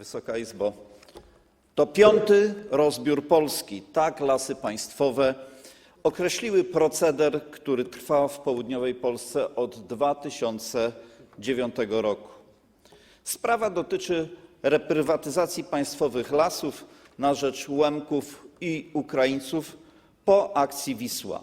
Wysoka Izbo, to piąty rozbiór Polski. Tak lasy państwowe określiły proceder, który trwa w południowej Polsce od 2009 roku. Sprawa dotyczy reprywatyzacji państwowych lasów na rzecz Łemków i Ukraińców po akcji Wisła.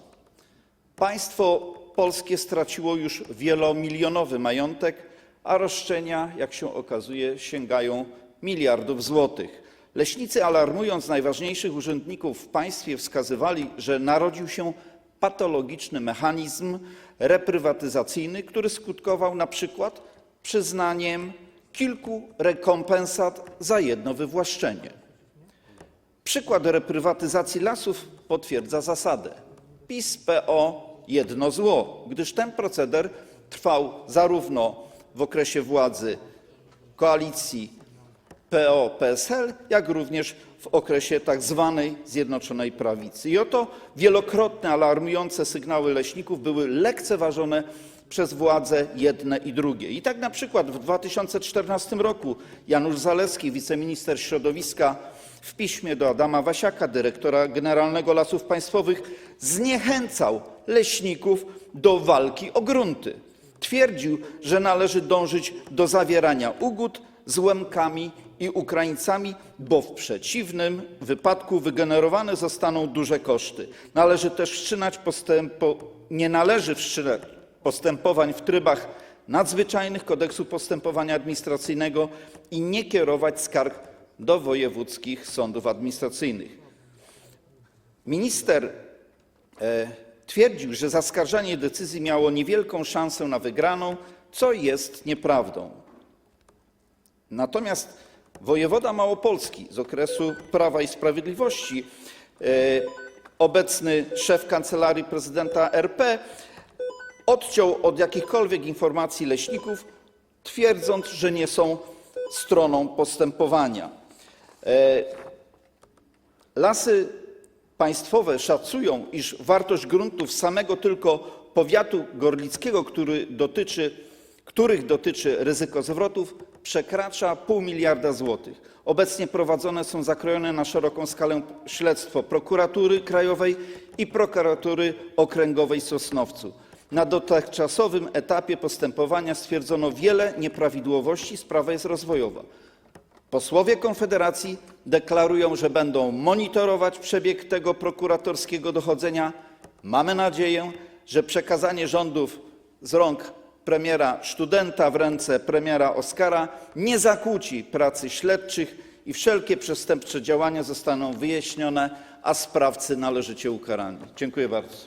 Państwo polskie straciło już wielomilionowy majątek, a roszczenia, jak się okazuje, sięgają miliardów złotych. Leśnicy, alarmując najważniejszych urzędników w państwie, wskazywali, że narodził się patologiczny mechanizm reprywatyzacyjny, który skutkował na przykład przyznaniem kilku rekompensat za jedno wywłaszczenie. Przykład reprywatyzacji lasów potwierdza zasadę PiS, PO, jedno zło, gdyż ten proceder trwał zarówno w okresie władzy koalicji PO-PSL, jak również w okresie tak zwanej Zjednoczonej Prawicy. I oto wielokrotne alarmujące sygnały leśników były lekceważone przez władze jedne i drugie. I tak na przykład w 2014 roku Janusz Zalewski, wiceminister środowiska, w piśmie do Adama Wasiaka, dyrektora generalnego Lasów Państwowych, zniechęcał leśników do walki o grunty. Twierdził, że należy dążyć do zawierania ugód z Łemkami i Ukraińcami, bo w przeciwnym wypadku wygenerowane zostaną duże koszty. Należy też wszczynać postępo... nie należy wszczynać postępowań w trybach nadzwyczajnych Kodeksu Postępowania Administracyjnego i nie kierować skarg do wojewódzkich sądów administracyjnych. Minister e, twierdził, że zaskarżanie decyzji miało niewielką szansę na wygraną, co jest nieprawdą. Natomiast wojewoda małopolski z okresu Prawa i Sprawiedliwości, e, obecny szef Kancelarii Prezydenta RP, odciął od jakichkolwiek informacji leśników, twierdząc, że nie są stroną postępowania. E, Lasy państwowe szacują, iż wartość gruntów samego tylko powiatu gorlickiego, który dotyczy, których dotyczy ryzyko zwrotów, przekracza pół miliarda złotych. Obecnie prowadzone są zakrojone na szeroką skalę śledztwo prokuratury krajowej i prokuratury okręgowej w Sosnowcu. Na dotychczasowym etapie postępowania stwierdzono wiele nieprawidłowości, sprawa jest rozwojowa. Posłowie Konfederacji deklarują, że będą monitorować przebieg tego prokuratorskiego dochodzenia. Mamy nadzieję, że przekazanie rządów z rąk premiera Studenta w ręce premiera Oskara nie zakłóci pracy śledczych i wszelkie przestępcze działania zostaną wyjaśnione, a sprawcy należycie ukarani. Dziękuję bardzo.